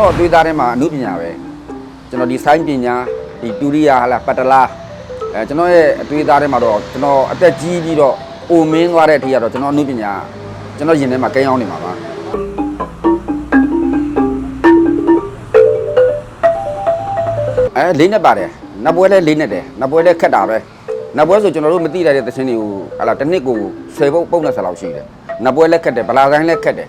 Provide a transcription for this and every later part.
တော်အသွေးသားထဲမှာအမှုပညာပဲကျွန်တော်ဒီဆိုင်းပညာဒီတူရိယာဟလာပတလာအဲကျွန်တော်ရဲ့အသွေးသားထဲမှာတော့ကျွန်တော်အသက်ကြီးပြီးတော့အိုမင်းသွားတဲ့အထိကတော့ကျွန်တော်အမှုပညာကျွန်တော်ရင်ထဲမှာကိန်းအောင်နေမှာပါအဲလေးနဲ့ပါတယ်နတ်ပွဲလဲလေးနဲ့တယ်နတ်ပွဲလဲခက်တာပဲနတ်ပွဲဆိုကျွန်တော်တို့မသိရတဲ့သချင်းတွေကိုဟလာတစ်နှစ်ကို10ပုတ်ပုံနဲ့ဆက်လောက်ရှိတယ်နတ်ပွဲလဲခက်တယ်ဗလာဆိုင်လဲခက်တယ်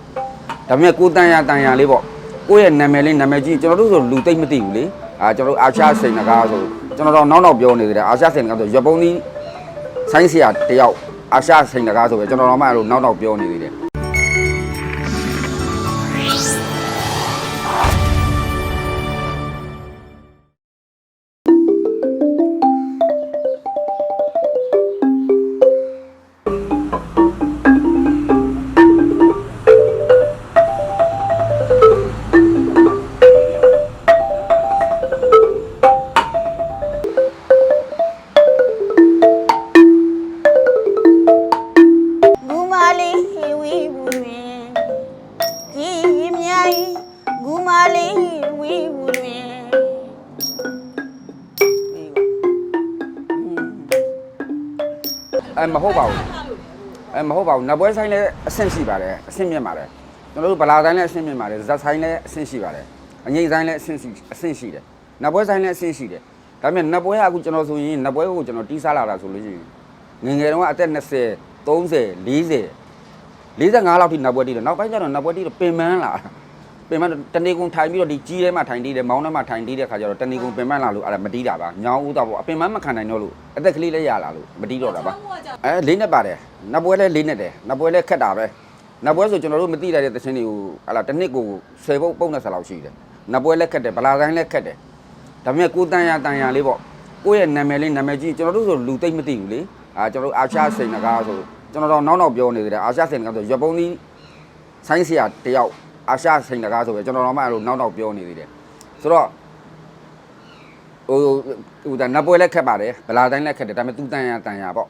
ဒါပေမဲ့ကိုတန်ရတန်ရလေးပေါ့ကိုယ့်ရဲ့နာမည်လေးနာမည်ကြီးကျွန်တော်တို့ဆိုလူသိမ့်မသိဘူးလေအာကျွန်တော်တို့အာရှစိန်နကားဆိုကျွန်တော်တော့နောက်နောက်ပြောနေသေးတယ်အာရှစိန်နကားဆိုရပုံးကြီးဆိုင်းဆရာတယောက်အာရှစိန်နကားဆိုပဲကျွန်တော်တော့မှအဲ့လိုနောက်နောက်ပြောနေသေးတယ် ရင်မြိုင်ဂူမာလေးဟီဝီဘူးတွင်အဲမဟုတ်ပါဘူးအဲမဟုတ်ပါဘူးနတ်ပွဲဆိုင်လည်းအဆင့်ရှိပါတယ်အဆင့်မြင့်ပါတယ်ကျွန်တော်တို့ဗလာဆိုင်လည်းအဆင့်မြင့်ပါတယ်ဇက်ဆိုင်လည်းအဆင့်ရှိပါတယ်အငိမ့်ဆိုင်လည်းအဆင့်ရှိအဆင့်ရှိတယ်နတ်ပွဲဆိုင်လည်းအဆင့်ရှိတယ်ဒါပေမဲ့နတ်ပွဲကအခုကျွန်တော်ဆိုရင်နတ်ပွဲကိုကျွန်တော်တီးစားလာတာဆိုလို့ရှိရင်ငယ်ငယ်တုန်းကအသက်20 30 40 45လောက်ထိနတ်ပွဲတီးတယ်နောက်ပိုင်းကျတော့နတ်ပွဲတီးတော့ပင်မန်းလာ ပင်မန်းတနေကုန်ထိုင်ပြီးတော့ဒီကြီးထဲမှာထိုင်တီးတယ်မောင်းထဲမှာထိုင်တီးတဲ့ခါကျတော့တနေကုန်ပင်မန်းလာလို့အဲ့ဒါမတီးတာပါညောင်းဦးတော့ပေါ့အပင်မန်းမခံနိုင်တော့လို့အသက်ကလေးလည်းရလာလို့မတီးတော့တာပါအဲလေးနဲ့ပါတယ်နတ်ပွဲလဲလေးနဲ့တယ်နတ်ပွဲလဲခက်တာပဲနတ်ပွဲဆိုကျွန်တော်တို့မသိရတဲ့သချင်းတွေကိုဟလာတစ်နှစ်ကို10ပုတ်ပုံနဲ့ဆက်လောက်ရှိတယ်နတ်ပွဲလဲခက်တယ်ဗလာဆိုင်လဲခက်တယ်ဒါပေမဲ့ကိုတန်ရတန်ရလေးပေါ့ကိုယ့်ရဲ့နာမည်လေးနာမည်ကြီးကျွန်တော်တို့ဆိုလူသိမ့်မသိဘူးလေအာကျွန်တော်တို့အာရှစိန်နကားဆိုကျွန်တော်တော့နောက်နောက်ပြောနေသေးတယ်အာရှစိန်နကားဆိုရပုံးကြီးဆိုင်းဆရာတယောက် အာရှစိန်နကားဆိုပဲကျွန်တော်တော့မှအဲ့လိုနောက်နောက်ပြောနေသေးတယ်ဆိုတော့ဟိုဟိုဒါနတ်ပွဲလဲခက်ပါတယ်ဗလာတိုင်းလဲခက်တယ်ဒါပေမဲ့သူတန်ရတန်ရပေါ့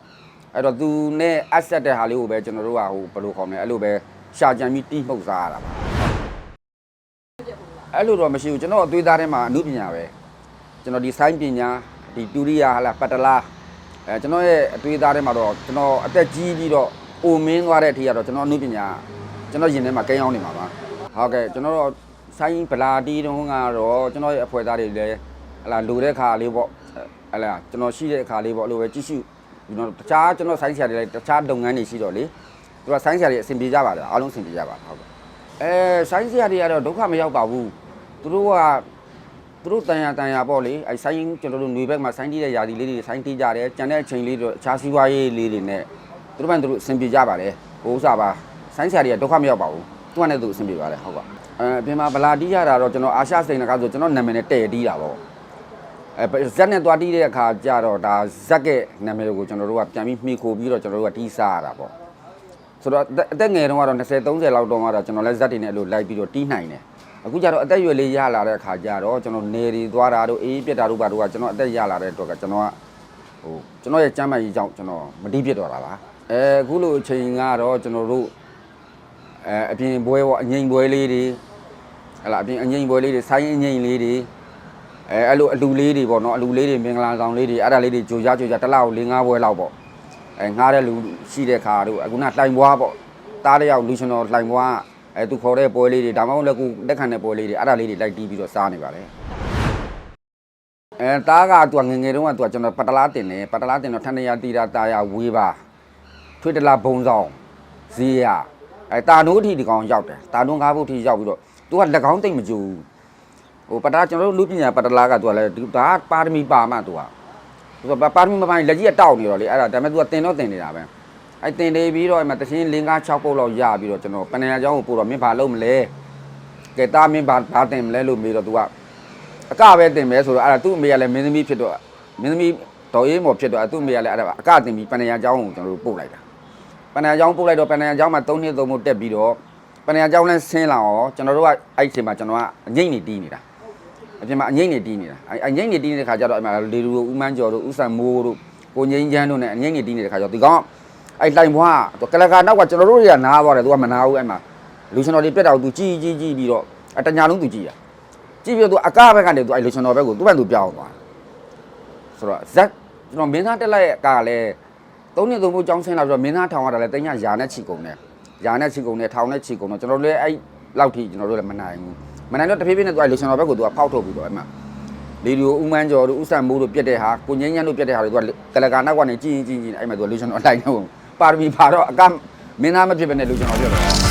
အဲ့တော့သူနဲ့အဆက်တဲ့ဟာလေးကိုပဲကျွန်တော်တို့ကဟိုဘယ်လိုခေါ်မလဲအဲ့လိုပဲရှာကြံပြီးတီးမှုတ်စားရတာပါအဲ့လိုတော့မရှိဘူးကျွန်တော်အသွေးသားထဲမှာအမှုပညာပဲကျွန်တော်ဒီဆိုင်းပညာဒီတူရိယာဟလာပတလာအဲကျွန်တော်ရဲ့အသွေးသားထဲမှာတော့ကျွန်တော်အသက်ကြီးပြီးတော့အိုမင်းသွားတဲ့အထိကတော့ကျွန်တော်အမှုပညာကျွန်တော်ရင်ထဲမှာကိန်းအောင်နေမှာပါ ဟုတ်ကဲ့ကျွန်တော်တော့ဆိုင်းဗလာတီတုံးကတော့ကျွန်တော်ရဲ့အဖွဲ့သားတွေလည်းဟလာလိုတဲ့ခါလေးပေါ့ဟလာကျွန်တော်ရှိတဲ့ခါလေးပေါ့အဲ့လိုပဲကြည့်ရှုကျွန်တော်တခြားကျွန်တော်ဆိုင်းဆရာတွေလည်းတခြားလုပ်ငန်းတွေရှိတော့လေသူကဆိုင်းဆရာတွေအဆင်ပြေကြပါတယ်အားလုံးအဆင်ပြေကြပါဟုတ်ကဲ့အဲဆိုင်းဆရာတွေကတော့ဒုက္ခမရောက်ပါဘူးသူတို့ကသူတို့တန်ရတန်ရပေါ့လေအဲဆိုင်းကျွန်တော်တို့ຫນွေဘက်မှာဆိုင်းတီးတဲ့ယာဒီလေးတွေဆိုင်းတီးကြတယ်ကြံတဲ့အချိန်လေးတော့အခြားစီးပွားရေးလေးတွေနဲ့သူတို့ဘန်သူတို့အဆင်ပြေကြပါတယ်ဟိုဥစားပါဆိုင်းဆရာတွေကဒုက္ခမရောက်ပါဘူး သူကလည်းသူအဆင်ပြေပါတယ်ဟုတ်ကဲ့အဲအပြင်မှာဗလာတီးရတာတော့ကျွန်တော်အာရှစိန်နကားဆိုကျွန်တော်နာမည်နဲ့တည့်တီးတာပေါ့အဲဇက်နဲ့သွားတီးတဲ့အခါကျတော့ဒါဇက်ကရဲ့နာမည်ကိုကျွန်တော်တို့ကပြန်ပြီးမှီခိုပြီးတော့ကျွန်တော်တို့ကတီးစားရတာပေါ့ဆိုတော့အသက်အသက်ငယ်တုန်းကတော့20 30လောက်တုန်းကတော့ကျွန်တော်လည်းဇက်တွေနဲ့အဲ့လိုလိုက်ပြီးတော့တီးနိုင်တယ်အခုကျတော့အသက်အရွယ်လေးရလာတဲ့အခါကျတော့ကျွန်တော်နေရီသွားတာတို့အေးပြက်တာတို့ဘာတို့ကကျွန်တော်အသက်ရလာတဲ့အတွက်ကကျွန်တော်ကဟိုကျွန်တော်ရဲ့ကျမ်းမာရေးကြောင့်ကျွန်တော်မတီးပြစ်တော့တာပါအဲအခုလိုအချိန်ကတော့ကျွန်တော်တို့ အဲအပြင်ဘွဲပေါ့အငိမ်ဘွဲလေးတွေဟလာအပြင်အငိမ်ဘွဲလေးတွေဆိုင်းအငိမ်လေးတွေအဲအဲ့လိုအလူလေးတွေပေါ့နော်အလူလေးတွေမင်္ဂလာဆောင်လေးတွေအဲ့ဒါလေးတွေကြိုကြကြိုကြတစ်လောက်၄၅ဘွဲလောက်ပေါ့အဲငားတဲ့လူရှိတဲ့ခါတို့အခုနလှိုင်ဘွားပေါ့တားတစ်ယောက်လူရှင်တော်လှိုင်ဘွားအဲသူခေါ်တဲ့ပွဲလေးတွေဒါမှမဟုတ်လည်းခုလက်ခံတဲ့ပွဲလေးတွေအဲ့ဒါလေးတွေလိုက်တီးပြီးတော့စားနေပါလေအဲတားကသူကငယ်ငယ်တုန်းကသူကကျွန်တော်ပတလားတင်တယ်ပတလားတင်တော့ထန်ရတီတာတာရဝေးပါထွေးတလားဘုံဆောင်ဇီးရ အဲတာနိုးအထိဒီကောင်ရောက်တယ်တာနိုးငါးဖို့အထိရောက်ပြီးတော့သူကလက်ကောင်းတိတ်မကြူဟိုပတာကျွန်တော်တို့လူပညာပတလာကသူကလည်းဒါပါရမီပါမှသူကသူကပါရမီမပိုင်းလက်ကြီးအတောက်နေတော့လေအဲ့ဒါဒါပေမဲ့သူကတင်တော့တင်နေတာပဲအဲ့တင်နေပြီးတော့အဲ့မှာတချင်းလင်းကား6ပုတ်လောက်ရပြီးတော့ကျွန်တော်ပဏာကျောင်းကိုပို့တော့မင်းဘာလုပ်မလဲကဲတာမင်းဘာဘာတင်မလဲလို့မေးတော့သူကအကပဲတင်မယ်ဆိုတော့အဲ့ဒါသူ့အမေကလည်းမင်းသမီးဖြစ်တော့မင်းသမီးတော်ရေးမော်ဖြစ်တော့သူ့အမေကလည်းအဲ့ဒါအကတင်ပြီးပဏာကျောင်းကိုကျွန်တော်တို့ပို့လိုက်တာ ပဏ္ဏာကျောင်းပို့လိုက်တော့ပဏ္ဏာကျောင်းမှာ၃နှစ်သုံးဖို့တက်ပြီးတော့ပဏ္ဏာကျောင်းလည်းဆင်းလာရောကျွန်တော်တို့ကအဲ့ချိန်မှာကျွန်တော်ကအငိမ့်နေတီးနေတာအပြင်မှာအငိမ့်နေတီးနေတာအဲ့အငိမ့်နေတီးနေတဲ့ခါကျတော့အဲ့မှာလေလူတို့ဦးမန်းကျော်တို့ဦးဆန်မိုးတို့ကိုငိမ့်ချန်းတို့နဲ့အငိမ့်နေတီးနေတဲ့ခါကျတော့ဒီကောင်အဲ့တိုင်ဘွားကကလကာနောက်ကကျွန်တော်တို့တွေကနားသွားတယ်သူကမနာဘူးအဲ့မှာလူရှင်တော်တွေပြက်တာကိုသူကြည်ကြည်ကြည်ပြီးတော့အတညာလုံးသူကြည်တာကြည်ပြီးတော့သူအကဘက်ကနေသူအဲ့လူရှင်တော်ဘက်ကိုသူ့ဘက်သူပြောင်းသွားဆိုတော့ဇက်ကျွန်တော်မင်းသားတက်လိုက်အကလည်း သုံးနှစ်သုံးဖို့ကြောင်းဆင်းလာပြီးတော့မင်းသားထောင်ရတာလည်းတင်ညာယာနဲ့ချီကုန်တယ်ယာနဲ့ချီကုန်တယ်ထောင်နဲ့ချီကုန်တော့ကျွန်တော်လည်းအဲ့လောက်ထိကျွန်တော်တို့လည်းမနိုင်ဘူးမနိုင်တော့တဖြည်းဖြည်းနဲ့သူအဲ့လူရှင်တော်ဘက်ကိုသူကဖောက်ထုတ်ပြီးတော့အဲ့မှာလီဒီယိုဦးမန်းကျော်တို့ဦးဆန်မိုးတို့ပြက်တဲ့ဟာကိုငင်းညန်းတို့ပြက်တဲ့ဟာတွေသူကကလကာနောက်ကနေကြည်ကြည်ကြည်အဲ့မှာသူကလူရှင်တော်လိုက်နေပါရမီပါတော့အကမင်းသားမဖြစ်ဘဲနဲ့လူရှင်တော်ပြက်တော့